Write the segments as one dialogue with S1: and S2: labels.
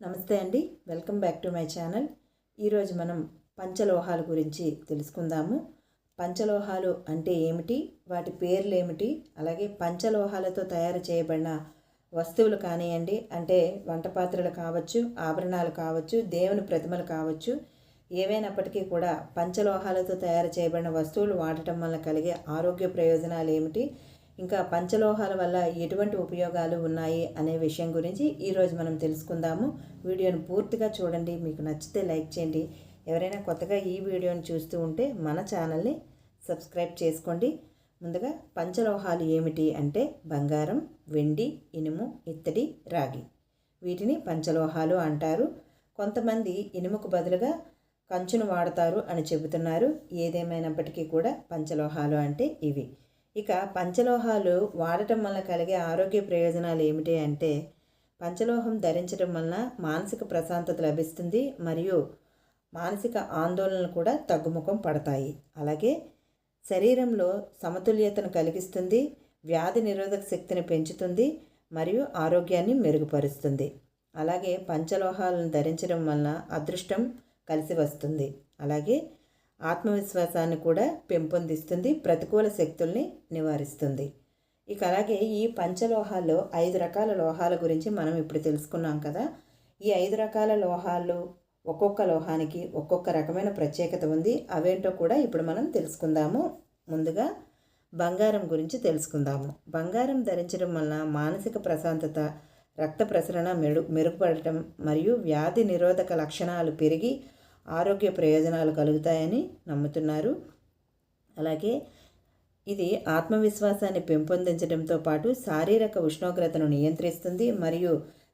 S1: నమస్తే అండి. Welcome back to my channel. ఈరోజు మనం పంచలోహాల గురించి తెలుసుకుందాము. పంచలోహాలు అంటే ఏమిటి? వాటి పేర్లు ఏమిటి? అలాగే పంచలోహాలతో తయారు చేయబడిన వస్తువులు కానివ్వండి అంటే వంట పాత్రలు కావచ్చు ఆభరణాలు కావచ్చు దేవుని ప్రతిమలు కావచ్చు ఏవైనప్పటికీ కూడా పంచలోహాలతో తయారు చేయబడిన వస్తువులు వాడటం వల్ల కలిగే ఆరోగ్య ప్రయోజనాలు ఏమిటి? ఇంకా పంచలోహాల వల్ల ఎటువంటి ఉపయోగాలు ఉన్నాయి అనే విషయం గురించి ఈరోజు మనం తెలుసుకుందాము. వీడియోను పూర్తిగా చూడండి. మీకు నచ్చితే లైక్ చేయండి. ఎవరైనా కొత్తగా ఈ వీడియోని చూస్తూ ఉంటే మన ఛానల్ని సబ్స్క్రైబ్ చేసుకోండి. ముందుగా పంచలోహాలు ఏమిటి అంటే బంగారం వెండి ఇనుము ఇత్తడి రాగి. వీటిని పంచలోహాలు అంటారు. కొంతమంది ఇనుముకు బదులుగా కంచును వాడతారు అని చెబుతున్నారు. ఏదేమైనప్పటికీ కూడా పంచలోహాలు అంటే ఇవి. ఇక పంచలోహాలు వాడటం వల్ల కలిగే ఆరోగ్య ప్రయోజనాలు ఏమిటి అంటే పంచలోహం ధరించడం వలన మానసిక ప్రశాంతత లభిస్తుంది మరియు మానసిక ఆందోళనలు కూడా తగ్గుముఖం పడతాయి. అలాగే శరీరంలో సమతుల్యతను కలిగిస్తుంది వ్యాధి నిరోధక శక్తిని పెంచుతుంది మరియు ఆరోగ్యాన్ని మెరుగుపరుస్తుంది. అలాగే పంచలోహాలను ధరించడం వలన అదృష్టం కలిసి వస్తుంది. అలాగే ఆత్మవిశ్వాసాన్ని కూడా పెంపొందిస్తుంది ప్రతికూల శక్తుల్ని నివారిస్తుంది. ఇక అలాగే ఈ పంచలోహాల్లో ఐదు రకాల లోహాల గురించి మనం ఇప్పుడు తెలుసుకున్నాం కదా. ఈ ఐదు రకాల లోహాలు ఒక్కొక్క లోహానికి ఒక్కొక్క రకమైన ప్రత్యేకత ఉంది. అవేంటో కూడా ఇప్పుడు మనం తెలుసుకుందాము. ముందుగా బంగారం గురించి తెలుసుకుందాము. బంగారం ధరించడం వలన మానసిక ప్రశాంతత రక్త ప్రసరణ మెరు మెరుగుపడటం మరియు వ్యాధి నిరోధక లక్షణాలు పెరిగి ఆరోగ్య ప్రయోజనాలు కలుగుతాయని నమ్ముతున్నారు. అలాగే ఇది ఆత్మవిశ్వాసాన్ని పెంపొందించడంతో పాటు శారీరక ఉష్ణోగ్రతను నియంత్రిస్తుంది మరియు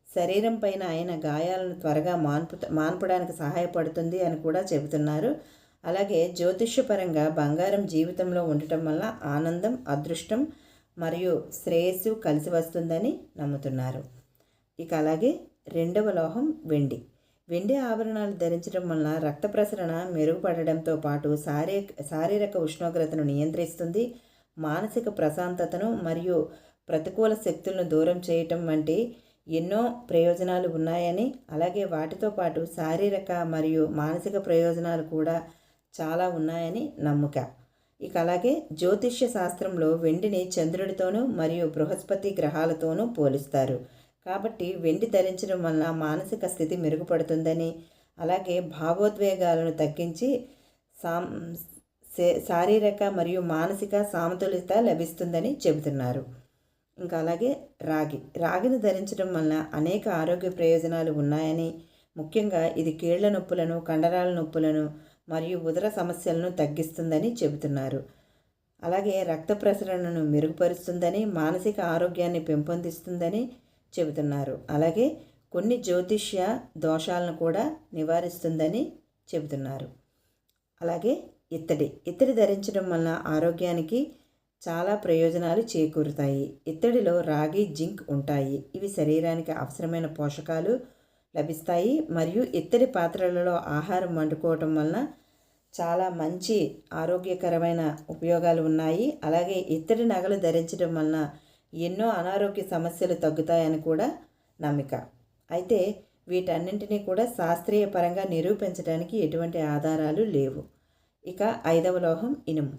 S1: శరీరం పైన అయిన గాయాలను త్వరగా మాన్పు మాన్పడానికి సహాయపడుతుంది అని కూడా చెబుతున్నారు. అలాగే జ్యోతిష్యపరంగా బంగారం జీవితంలో ఉండటం వల్ల ఆనందం అదృష్టం మరియు శ్రేయస్సు కలిసి వస్తుందని నమ్ముతున్నారు. ఇక అలాగే రెండవ లోహం వెండి. వెండి ఆభరణాలు ధరించడం వలన రక్త ప్రసరణ మెరుగుపడడంతో పాటు శారీ శారీరక ఉష్ణోగ్రతను నియంత్రిస్తుంది. మానసిక ప్రశాంతతను మరియు ప్రతికూల శక్తులను దూరం చేయటం వంటి ఎన్నో ప్రయోజనాలు ఉన్నాయని అలాగే వాటితో పాటు శారీరక మరియు మానసిక ప్రయోజనాలు కూడా చాలా ఉన్నాయని నమ్ముక. ఇక అలాగే జ్యోతిష్య శాస్త్రంలో వెండిని చంద్రుడితోనూ మరియు బృహస్పతి గ్రహాలతోనూ పోలుస్తారు. కాబట్టి వెండి ధరించడం వల్ల మానసిక స్థితి మెరుగుపడుతుందని అలాగే భావోద్వేగాలను తగ్గించి సాం శారీరక మరియు మానసిక సమతుల్యత లభిస్తుందని చెబుతున్నారు. ఇంకా అలాగే రాగి రాగిని ధరించడం వల్ల అనేక ఆరోగ్య ప్రయోజనాలు ఉన్నాయని ముఖ్యంగా ఇది కీళ్ళ నొప్పులను కండరాల నొప్పులను మరియు ఉదర సమస్యలను తగ్గిస్తుందని చెబుతున్నారు. అలాగే రక్త ప్రసరణను మెరుగుపరుస్తుందని మానసిక ఆరోగ్యాన్ని పెంపొందిస్తుందని చెబుతున్నారు. అలాగే కొన్ని జ్యోతిష్య దోషాలను కూడా నివారిస్తుందని చెబుతున్నారు. అలాగే ఇత్తడి. ఇత్తడి ధరించడం వలన ఆరోగ్యానికి చాలా ప్రయోజనాలు చేకూరుతాయి. ఇత్తడిలో రాగి జింక్ ఉంటాయి. ఇవి శరీరానికి అవసరమైన పోషకాలు లభిస్తాయి. మరియు ఇత్తడి పాత్రలలో ఆహారం వండుకోవటం వలన చాలా మంచి ఆరోగ్యకరమైన ఉపయోగాలు ఉన్నాయి. అలాగే ఇత్తడి నగలు ధరించడం వలన ఎన్నో అనారోగ్య సమస్యలు తగ్గుతాయని కూడా నమ్మిక. అయితే వీటన్నింటినీ కూడా శాస్త్రీయ పరంగా నిరూపించడానికి ఎటువంటి ఆధారాలు లేవు. ఇక ఐదవ లోహం ఇనుము.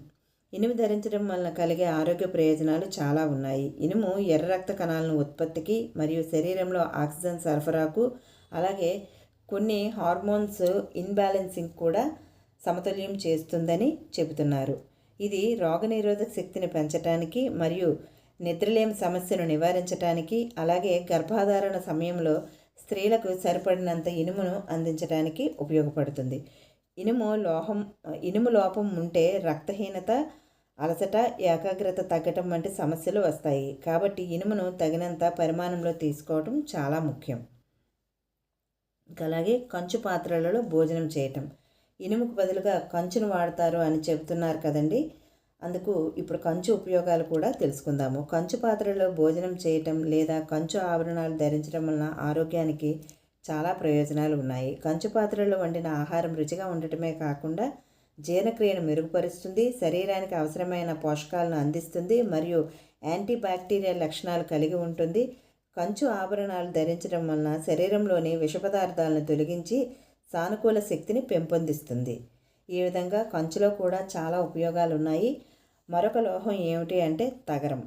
S1: ఇనుము ధరించడం వలన కలిగే ఆరోగ్య ప్రయోజనాలు చాలా ఉన్నాయి. ఇనుము ఎర్ర రక్త కణాలను ఉత్పత్తికి మరియు శరీరంలో ఆక్సిజన్ సరఫరాకు అలాగే కొన్ని హార్మోన్స్ ఇన్బ్యాలెన్సింగ్ కూడా సమతుల్యం చేస్తుందని చెబుతున్నారు. ఇది రోగనిరోధక శక్తిని పెంచడానికి మరియు నిద్రలేమి సమస్యను నివారించడానికి అలాగే గర్భాధారణ సమయంలో స్త్రీలకు సరిపడినంత ఇనుమును అందించడానికి ఉపయోగపడుతుంది. ఇనుము లోహం ఇనుము లోపం ఉంటే రక్తహీనత అలసట ఏకాగ్రత తగ్గటం వంటి సమస్యలు వస్తాయి. కాబట్టి ఇనుమును తగినంత పరిమాణంలో తీసుకోవటం చాలా ముఖ్యం. అలాగే కంచు పాత్రలలో భోజనం చేయటం. ఇనుముకు బదులుగా కంచును వాడతారు అని చెబుతున్నారు కదండి. అందుకు ఇప్పుడు కంచు ఉపయోగాలు కూడా తెలుసుకుందాము. కంచు పాత్రలో భోజనం చేయటం లేదా కంచు ఆభరణాలు ధరించడం వలన ఆరోగ్యానికి చాలా ప్రయోజనాలు ఉన్నాయి. కంచు పాత్రలో వండిన ఆహారం రుచిగా ఉండటమే కాకుండా జీర్ణక్రియను మెరుగుపరుస్తుంది శరీరానికి అవసరమైన పోషకాలను అందిస్తుంది మరియు యాంటీబ్యాక్టీరియల్ లక్షణాలు కలిగి ఉంటుంది. కంచు ఆభరణాలు ధరించడం వలన శరీరంలోని విష పదార్థాలను తొలగించి సానుకూల శక్తిని పెంపొందిస్తుంది. ఈ విధంగా కంచులో కూడా చాలా ఉపయోగాలు ఉన్నాయి మరొక లోహం ఏమిటి అంటే తగరం.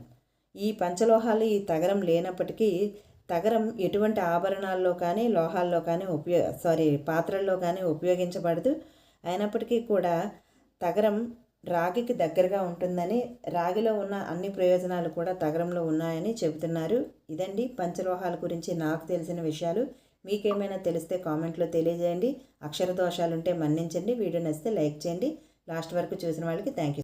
S1: ఈ పంచలోహాలు ఈ తగరం లేనప్పటికీ తగరం ఎటువంటి ఆభరణాల్లో కానీ లోహాల్లో కానీ ఉపయో సారీ పాత్రల్లో కానీ ఉపయోగించబడదు. అయినప్పటికీ కూడా తగరం రాగికి దగ్గరగా ఉంటుందని రాగిలో ఉన్న అన్ని ప్రయోజనాలు కూడా తగరంలో ఉన్నాయని చెబుతున్నారు. ఇదండి పంచలోహాల గురించి నాకు తెలిసిన విషయాలు. మీకేమైనా తెలిస్తే కామెంట్లో తెలియజేయండి. అక్షర దోషాలుంటే మన్నించండి. వీడియో నచ్చితే లైక్ చేయండి. లాస్ట్ వరకు చూసిన వాళ్ళకి థ్యాంక్ యూ